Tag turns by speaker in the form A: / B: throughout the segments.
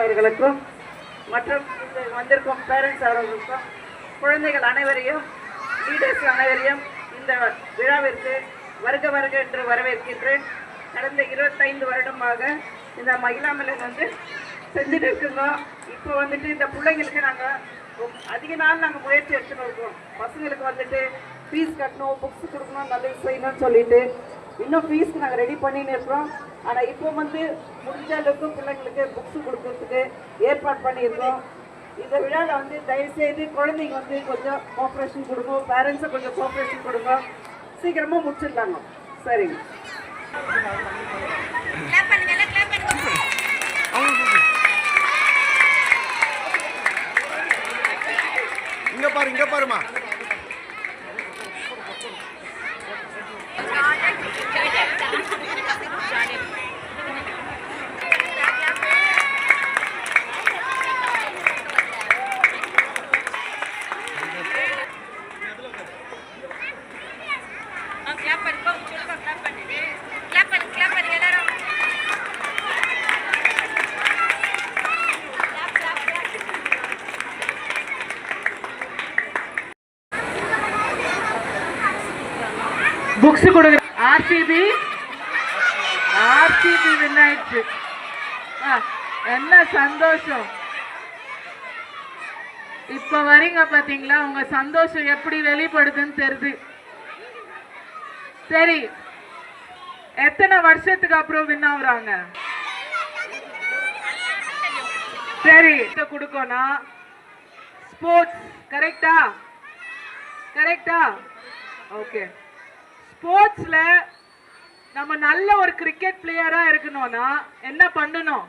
A: அவர்களுக்கும் மற்றும் வந்திருக்கும் பேரண்ட்ஸ் அவர்களுக்கும் குழந்தைகள் அனைவரையும் லீடர்ஸ் அனைவரையும் இந்த விழாவிற்கு வருக வருக என்று வரவேற்கின்றேன். கடந்த இருபத்தைந்து வருடமாக இந்த மகிழா வந்து செஞ்சுட்டு இருக்குங்க இப்போ வந்துட்டு இந்த பிள்ளைங்களுக்கு நாங்கள் அதிக நாள் நாங்கள் முயற்சி எடுத்துன்னு இருக்கோம். பசங்களுக்கு வந்துட்டு ஃபீஸ் கட்டணும் புக்ஸ் கொடுக்கணும் நல்லது செய்யணும்னு சொல்லிட்டு இன்னும் ஃபீஸ்க்கு நாங்கள் ரெடி பண்ணின்னு இருக்கிறோம். ஆனால் இப்போ வந்து முடிஞ்ச அளவுக்கு பிள்ளைங்களுக்கு புக்ஸ் கொடுக்கறதுக்கு ஏற்பாடு பண்ணியிருக்கோம். இந்த விழாவில் வந்து தயவுசெய்து குழந்தைங்க வந்து கொஞ்சம் கோஆப்ரேஷன் கொடுங்க. பேரண்ட்ஸை கொஞ்சம் கோஆப்ரேஷன் கொடுங்க. சீக்கிரமாக முடிச்சிடலாங்க. சரிங்க.
B: இங்க பாரு இங்க பாருமா
C: Johnny.
A: புக்ஸ் கொடுங்க ஆர்சிபி ஆர்சிபி வின் ஆயிடுச்சு. ஆ, என்ன சந்தோஷம். இப்ப வரீங்க பாத்தீங்களா? உங்க சந்தோஷம் எப்படி வெளிப்படுதுன்னு தெரியுது சரி. எத்தனை வருஷத்துக்கு அப்புறம் வின் ஆகுறாங்க சரி கொடுக்கணும் ஸ்போர்ட்ஸ் கரெக்டா கரெக்டா ஓகே ஸ்போர்ட்ஸில் நம்ம நல்ல ஒரு கிரிக்கெட் பிளேயராக இருக்கணும்னா என்ன பண்ணணும்?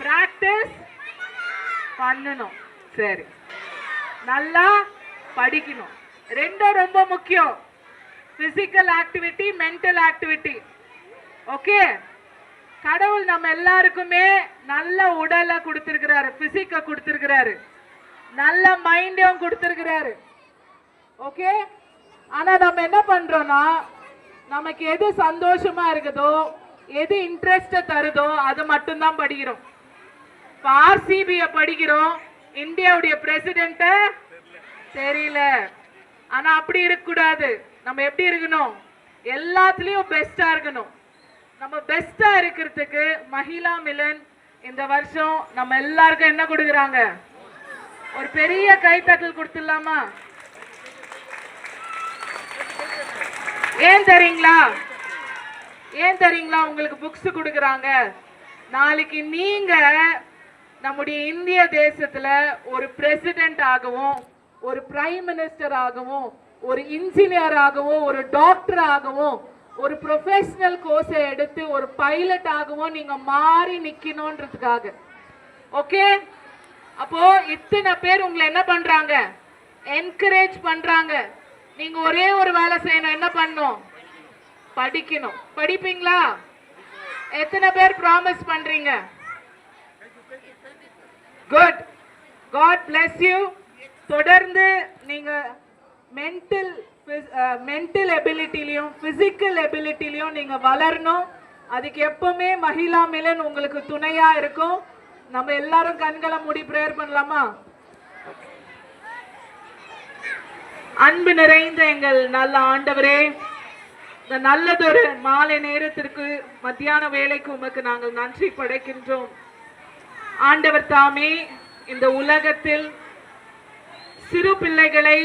A: ப்ராக்டிஸ் பண்ணணும். சரி. நல்லா படிக்கணும். ரெண்டும் ரொம்ப முக்கியம். Physical activity mental activity okay கடவுள் நம்ம எல்லாருக்குமே நல்ல உடலை கொடுத்துருக்கிறாரு பிசிக்க கொடுத்துருக்கிறாரு. நல்ல மைண்டையும் கொடுத்துருக்கிறாரு. ஓகே ஆனா நம்ம என்ன பண்றோம்னா நமக்கு எது சந்தோஷமா இருக்குதோ எது இன்ட்ரெஸ்ட தருதோ அது மட்டும்தான் படிக்கிறோம். இப்போ ஆர்சிபிய படிக்கிறோம். இந்தியாவுடைய பிரசிடென்ட்ட தெரியல. ஆனா அப்படி இருக்கக்கூடாது. நம்ம எப்படி இருக்கணும்? எல்லாத்துலயும் பெஸ்டா இருக்கணும். நம்ம பெஸ்டா இருக்கிறதுக்கு மகிழா மிலன் இந்த வருஷம் நம்ம எல்லாருக்கும் என்ன கொடுக்குறாங்க? ஒரு பெரிய கைத்தட்டல் கொடுத்துடலாமா? ஏன் தரீங்களா ஏன் தரீங்களா உங்களுக்கு புக்ஸ் கொடுக்குறாங்க. நாளைக்கு நீங்க நம்முடைய இந்திய தேசத்துல ஒரு பிரசிடென்ட் ஆகவும் ஒரு பிரைம் மினிஸ்டர் ஆகவும் ஒரு இன்ஜினியர் ஆகவும் ஒரு டாக்டர் ஆகவும் ஒரு ப்ரொஃபஷனல் கோர்ஸை எடுத்து ஒரு பைலட் ஆகவும் நீங்க மாறி நிக்கணும்ன்றதுக்காக ஓகே அப்போ இத்தனை பேர் உங்களை என்ன பண்றாங்க? என்கரேஜ் பண்றாங்க. நீங்க ஒரே ஒரு வேலை செய்யணும். என்ன பண்ணும்? படிக்கணும். படிப்பீங்களா? எத்தனை பேர் ப்ராமிஸ் பண்றீங்க? குட் காட் பிளஸ் யூ தொடர்ந்து நீங்க மென்டல் மென்டல் எபிலிட்டிலையும் பிசிக்கல் எபிலிட்டிலையும் நீங்க வளரணும். அதுக்கு எப்பவுமே மகிழா மிலன் உங்களுக்கு துணையா இருக்கும். நம்ம எல்லாரும் கண்களை மூடி ப்ரேயர் பண்ணலாமா? அன்பு நிறைந்த எங்கள் நல்ல ஆண்டவரே இந்த நல்லதொரு மாலை நேரத்திற்கு மத்தியான வேலைக்கு உமக்கு நாங்கள் நன்றி படைக்கின்றோம். ஆண்டவர் தாமே இந்த உலகத்தில் சிறு பிள்ளைகளை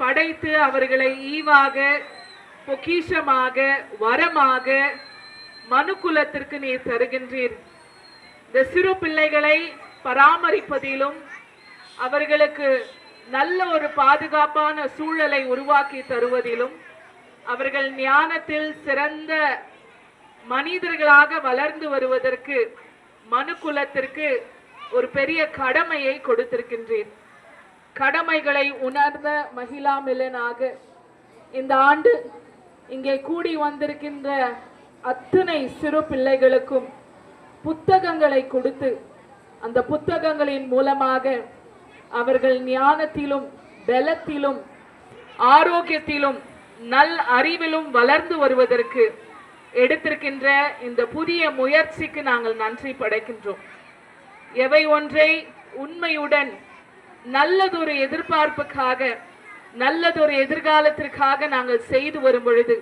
A: படைத்து அவர்களை ஈவாக பொக்கிஷமாக வரமாக மனுக்குலத்திற்கு நீர் தருகின்றீர். இந்த சிறு பிள்ளைகளை பராமரிப்பதிலும் அவர்களுக்கு நல்ல ஒரு பாதுகாப்பான சூழலை உருவாக்கி தருவதிலும் அவர்கள் ஞானத்தில் சிறந்த மனிதர்களாக வளர்ந்து வருவதற்கு மனுக்குலத்திற்கு ஒரு பெரிய கடமையை கொடுத்திருக்கின்றேன் கடமைகளை உணர்ந்த மகிழா மிலனாக இந்த ஆண்டு இங்கே கூடி வந்திருக்கின்ற அத்தனை சிறு பிள்ளைகளுக்கும் புத்தகங்களை கொடுத்து அந்த புத்தகங்களின் மூலமாக அவர்கள் ஞானத்திலும் பலத்திலும் ஆரோக்கியத்திலும் நல் அறிவிலும் வளர்ந்து வருவதற்கு எடுத்திருக்கின்ற இந்த புதிய முயற்சிக்கு நாங்கள் நன்றி படைக்கின்றோம். எவை ஒன்றை உண்மையுடன் நல்லதொரு எதிர்பார்ப்புக்காக நல்லதொரு எதிர்காலத்திற்காக நாங்கள் செய்து வரும் பொழுது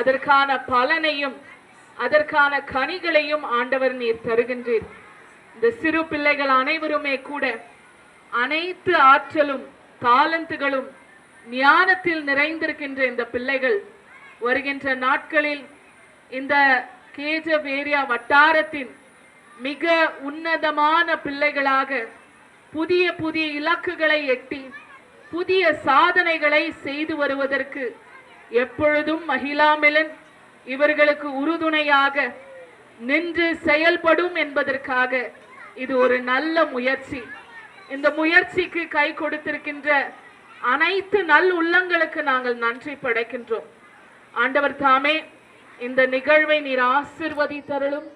A: அதற்கான பலனையும் அதற்கான கனிகளையும் ஆண்டவர் நீர் தருகின்றீர். இந்த சிறு பிள்ளைகள் அனைவருமே கூட அனைத்து ஆற்றலும் தாளந்துகளும் ஞானத்தில் நிறைந்திருக்கின்ற இந்த பிள்ளைகள் வருகின்ற நாட்களில் இந்த கேஜப் ஏரியா வட்டாரத்தின் மிக உன்னதமான பிள்ளைகளாக புதிய புதிய இலக்குகளை எட்டி புதிய சாதனைகளை செய்து வருவதற்கு எப்பொழுதும் மகிழாமிலன் இவர்களுக்கு உறுதுணையாக நின்று செயல்படும் என்பதற்காக இது ஒரு நல்ல முயற்சி. இந்த முயற்சிக்கு கை கொடுத்திருக்கின்ற அனைத்து நல் உள்ளங்களுக்கு நாங்கள் நன்றி படைக்கின்றோம். ஆண்டவர் தாமே இந்த நிகழ்வை நீர் ஆசிர்வதித்தருளும்.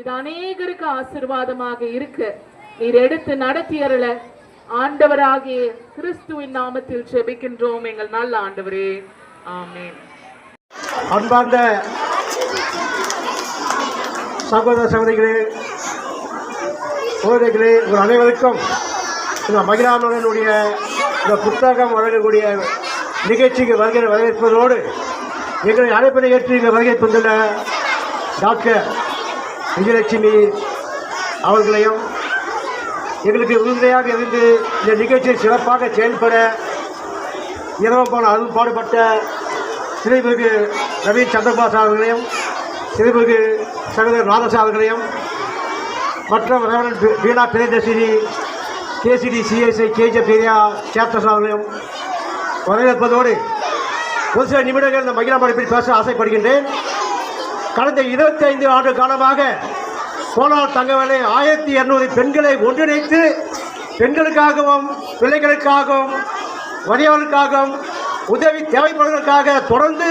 A: இது அநேகருக்கு ஆசிர்வாதமாக இருக்க நீர் எடுத்து நடத்தியருள ஆண்டவராகிய கிறிஸ்துவின் நாமத்தில் செபிக்கின்றோம் எங்கள் நல்ல ஆண்டவரே ஆமேன்.
D: அன்பார்ந்த சகோதர சகோதரிகளே சகோதரிகளே உங்கள் அனைவருக்கும் இந்த மகிழாமலனுடைய இந்த புத்தகம் வழங்கக்கூடிய நிகழ்ச்சிக்கு வருகிற வரவேற்பதோடு எங்களை அழைப்பினை ஏற்று இங்கே வருகை தந்துள்ள டாக்டர் விஜயலட்சுமி அவர்களையும் எங்களுக்கு உறுதியாக இருந்து இந்த நிகழ்ச்சியை சிறப்பாக செயல்பட இரவு போன அருள் பாடுபட்ட சிறைமிகு ரவி சந்திரபாஸ் அவர்களையும் சிறைமிகு சகோதரர் ராதசா அவர்களையும் மற்றும் Veena Priyadarshini KCD CSI KGF area chapters அவர்களையும் வரவேற்பதோடு ஒரு சில நிமிடங்கள் இந்த மகிழா படிப்பில் பேச ஆசைப்படுகின்றேன். கடந்த இருபத்தைந்து ஆண்டு காலமாக கோலார் தங்கவேலை ஆயிரத்தி இரநூறு பெண்களை ஒன்றிணைத்து பெண்களுக்காகவும் பிள்ளைகளுக்காகவும் வறியவர்களுக்காகவும் உதவி தேவைப்படுவதற்காக தொடர்ந்து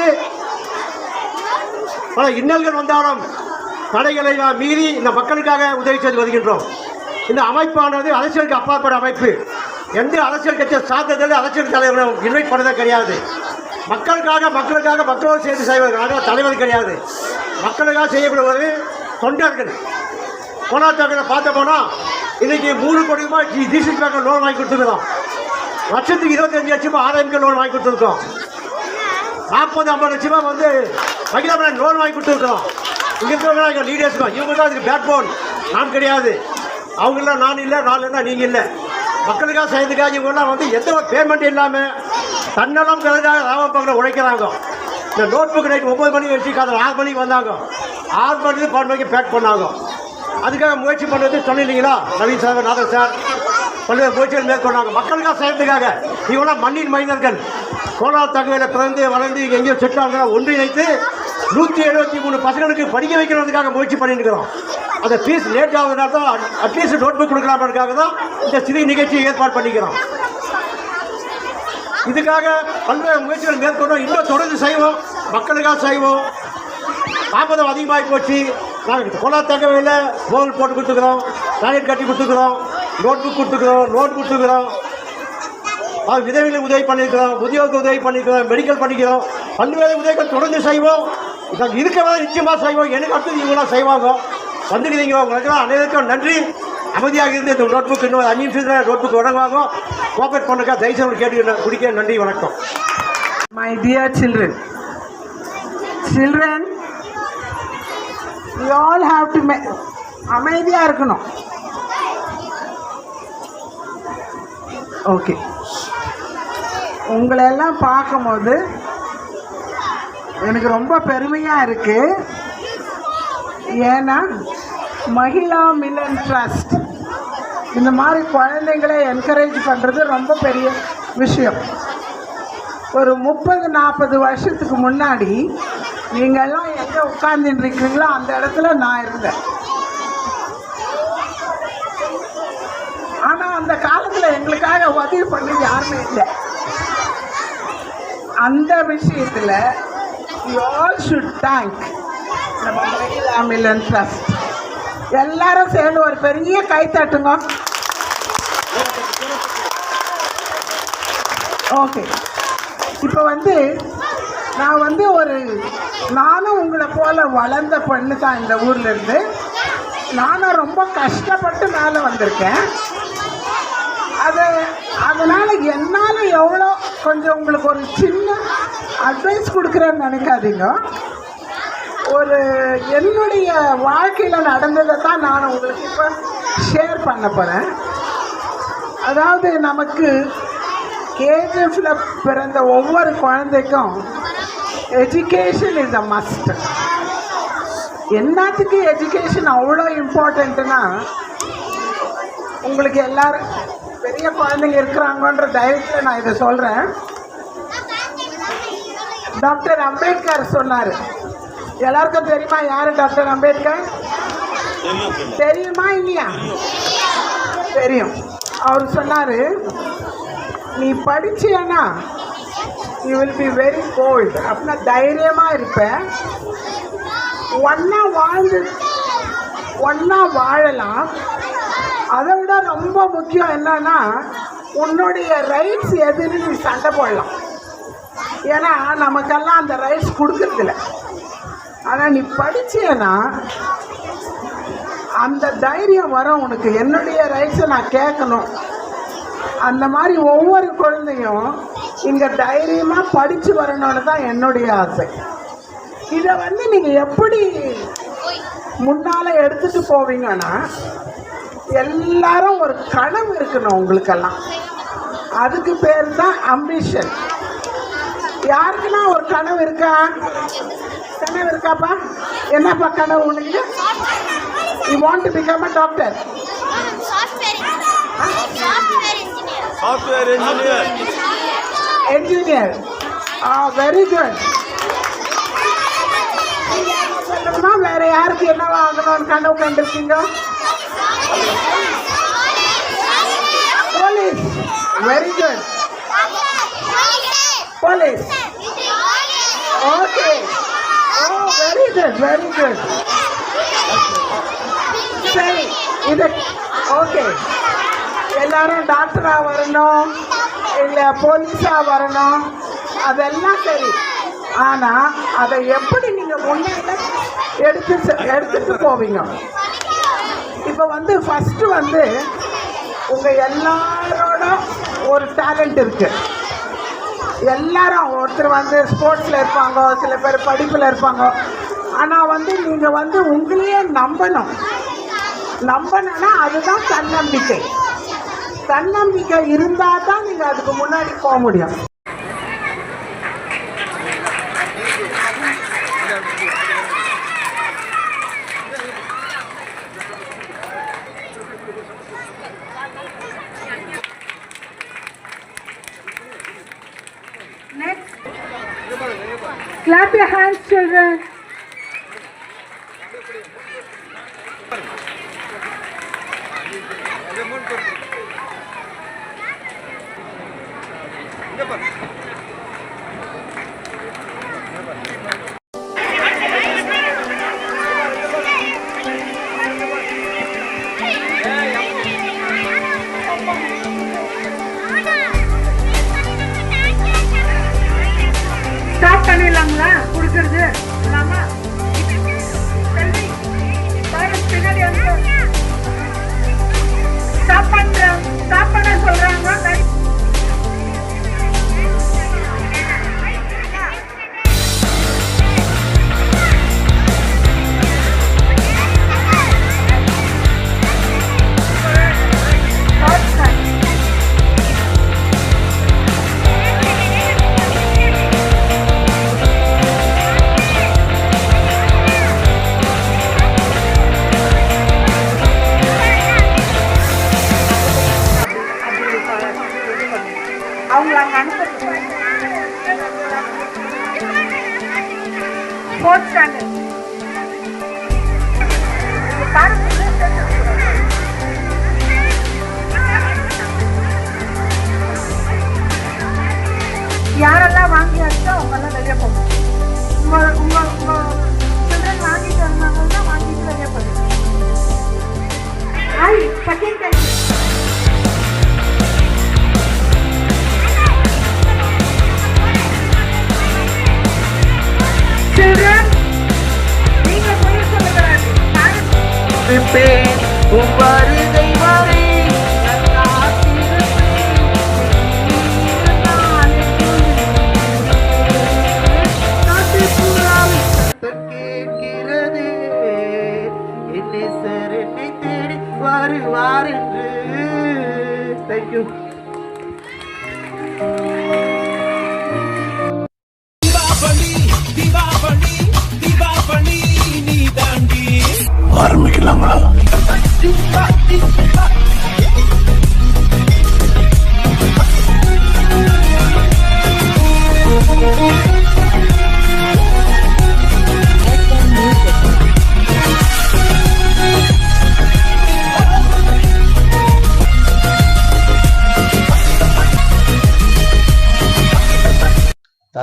D: பல இன்னல்கள் வந்தாலும் தடைகளை நாம் மீறி இந்த மக்களுக்காக உதவி செய்து வருகின்றோம். இந்த அமைப்பானது அரசியலுக்கு அப்பாற்பட்ட அமைப்பு. எந்த அரசியல் கட்சியை சார்ந்ததில் அரசியல் தலைவர்களை இன்வைட் பண்ணதே கிடையாது. மக்களுக்காக மக்களுக்காக மக்களோடு சேர்ந்து செய்வதற்காக தலைவர் கிடையாது. மக்களுக்காக செய்யப்படுவது தொண்டர்கள். போனாத்தங்களை பார்த்த போனால் இன்னைக்கு மூணு கோடி ரூபாய் டிசிட் பேங்க் லோன் வாங்கி கொடுத்துருக்கோம் லட்சத்துக்கு இருபத்தஞ்சு லட்சமாக ஆர்எம்கே லோன் வாங்கி கொடுத்துருக்கோம் நாற்பது ஐம்பது லட்சமா வந்து மகிழா லோன் வாங்கி கொடுத்துருக்கோம் இங்கே இருக்கிறவங்க லீடர்ஸ் தான் இவங்க தான் அதுக்கு பேக் போன் நான் கிடையாது. அவங்களாம் நான் இல்லை நான் இல்லைன்னா நீங்கள் இல்லை. மக்களுக்காக செய்யறதுக்காக இவங்கெல்லாம் வந்து எந்த ஒரு பேமெண்ட் இல்லாமல் தன்னலம் பிறகாக லாபப்பங்களை உழைக்கிறாங்க. இந்த நோட் புக் நைட் ஒம்பது மணிக்கு வச்சு காதல் ஆறு மணிக்கு வந்தாங்க. ஆறு மணிக்கு பன்னெண்டு மணிக்கு பேக் பண்ணாங்க. அதுக்காக முயற்சி பண்ணுறது சொன்னீங்களா? நவீன் சார் நாதர் சார் பல்வேறு முயற்சிகள் மேற்கொண்டாங்க. மக்களுக்காக செய்யறதுக்காக இவங்களாம் மண்ணின் மைந்தர்கள். கோலார் தகவலை பிறந்து வளர்ந்து இங்கே எங்கேயோ செட்டாங்க ஒன்றிணைத்து நூற்றி எழுபத்தி மூணு பசங்களுக்கு படிக்க வைக்கிறதுக்காக முயற்சி பண்ணிட்டு இருக்கிறோம். அந்த ஃபீஸ் லேட் ஆகுதுனால தான் அட்லீஸ்ட் நோட் புக் கொடுக்கலாமற்காக தான் இந்த சிறு நிகழ்ச்சியை ஏற்பாடு பண்ணிக்கிறோம். இதுக்காக பல்வேறு முயற்சிகள் மேற்கொண்டோம். இன்னும் தொடர்ந்து செய்வோம். மக்களுக்காக செய்வோம். தாமதம் அதிகமாகி போச்சு. நாங்கள் கொலா தகவலில் போல் போட்டு கொடுத்துக்கிறோம். டாய்லெட் கட்டி கொடுத்துக்கிறோம். நோட் புக் கொடுத்துக்கிறோம். நோட் கொடுத்துக்கிறோம். அது விதவிகளுக்கு உதவி பண்ணியிருக்கிறோம் முதியோருக்கு உதவி பண்ணியிருக்கிறோம் மெடிக்கல் பண்ணிக்கிறோம். பல்வேறு உதவிகள் தொடர்ந்து செய்வோம். நாங்கள் இருக்கிறவங்க நிச்சயமாக செய்வோம். எனக்கு அடுத்தது இவங்களாம் செய்வாங்க. வந்துக்கிறீங்க உங்களுக்கெல்லாம் அனைவருக்கும் நன்றி. அமைதியாக இருந்து இந்த நோட் புக் இன்னும் அஞ்சு நிமிஷத்தில் நோட் புக் வழங்குவாங்க கோஆப்ரேட் பண்ணுறக்கா தயவுசெய்து கேட்டு குடிக்க நன்றி வணக்கம்.
E: My dear children children you all have to may அமைதியாக இருக்கணும். ஓகே உங்களெல்லாம் பார்க்கும்போது எனக்கு ரொம்ப பெருமையாக இருக்குது ஏன்னா மகிழா மில்லன் ட்ரஸ்ட். இந்த மாதிரி குழந்தைங்களை என்கரேஜ் பண்ணுறது ரொம்ப பெரிய விஷயம். ஒரு முப்பது நாற்பது வருஷத்துக்கு முன்னாடி நீங்கள்லாம் எங்கே உட்கார்ந்துட்டு இருக்கீங்களோ அந்த இடத்துல நான் இருந்தேன். ஆனால் அந்த காலத்தில் எங்களுக்காக உதவி பண்ணி யாருமே இல்லை. அந்த விஷயத்தில் யூ ஆல் ஷுட் தேங்க் நம்ம மகிழா மிலன் ட்ரஸ்ட் எல்லாரும் சேர்ந்து ஒரு பெரிய கை தட்டுங்க ஓகே இப்போ வந்து நான் வந்து ஒரு நானும் உங்களை போல வளர்ந்த பொண்ணு தான் இந்த ஊர்ல இருந்து. நானும் ரொம்ப கஷ்டப்பட்டு மேலே வந்திருக்கேன். அது அதனால என்னால் எவ்வளோ கொஞ்சம் உங்களுக்கு ஒரு சின்ன அட்வைஸ் கொடுக்குறேன்னு நினைக்காதீங்க. ஒரு என்னுடைய வாழ்க்கையில் நடந்ததை தான் நான் உங்களுக்கு இப்போ ஷேர் பண்ண போகிறேன் அதாவது நமக்கு கேஜிஎஃப்ல பிறந்த ஒவ்வொரு குழந்தைக்கும் எஜுகேஷன் இஸ் அ மஸ்ட் என்னத்துக்கு எஜுகேஷன் அவ்வளோ இம்பார்ட்டண்ட்டுனா உங்களுக்கு எல்லாரும் பெரிய குழந்தைங்க இருக்கிறாங்கன்ற தைரியத்தில் நான் இதை சொல்கிறேன் டாக்டர் அம்பேத்கர் சொன்னார் எல்லாருக்கும் தெரியுமா யாரு டாக்டர் அம்பேத்கர்? தெரியுமா இல்லையா? தெரியும். அவர் சொன்னார் நீ படிச்சியன்னா you will be very gold அப்படின்னா தைரியமாக இருப்ப. ஒன்றா வாழ்ந்து ஒன்றா வாழலாம். அதை விட ரொம்ப முக்கியம் என்னன்னா உன்னுடைய ரைட்ஸ் எதுன்னு நீ சண்டை போடலாம். ஏன்னா நமக்கெல்லாம் அந்த ரைட்ஸ் கொடுக்கறதில்ல. ஆனால் நீ படிச்சேன்னா அந்த தைரியம் வரும் உனக்கு. என்னுடைய ரைட்ஸை நான் கேட்கணும். அந்த மாதிரி ஒவ்வொரு குழந்தையும் இங்கே தைரியமாக படித்து வரணும்னு தான் என்னுடைய ஆசை. இதை வந்து நீங்கள் எப்படி முன்னால் எடுத்துகிட்டு போவீங்கன்னா எல்லாரும் ஒரு கனவு இருக்கணும் உங்களுக்கெல்லாம். அதுக்கு பேர் தான் அம்பிஷன் யாருக்குன்னா ஒரு கனவு இருக்கா? கனவு இருக்காப்பா? என்னப்பா கனவு உனக்கு? You want to become a doctor
B: software engineer
E: engineer. Ah, very good. சொல்லுங்கம்மா வேற யாருக்கு என்ன வாங்கணும்னு கனவு கண்டிருக்கீங்க? Police very good police okay oh very good very good சரி இது ஓகே எல்லாரும் டாக்டரா வரணும் இல்லை போலீஸா வரணும் அதெல்லாம் சரி. ஆனா அதை எப்படி நீங்க முன்னே எடுத்து செ- எடுத்துட்டு போவீங்க? இப்போ வந்து ஃபர்ஸ்ட் வந்து உங்க எல்லாரோட ஒரு டேலண்ட் இருக்கு. எல்லாரும் ஒருத்தர் வந்து ஸ்போர்ட்ஸில் இருப்பாங்க சில பேர் படிப்பில் இருப்பாங்க. ஆனால் வந்து நீங்கள் வந்து உங்களையே நம்பணும். நம்பணும்னா அதுதான் தன்னம்பிக்கை. தன்னம்பிக்கை இருந்தால் தான் நீங்கள் அதுக்கு முன்னாடி போக முடியும்.
F: காத்திருப்பேன் உன் வருகை வரை நான் காத்திருப்பேன் காட்டுப்புறாவின் சத்தம் கேட்கிறது என் நேசர் என்னை தேடி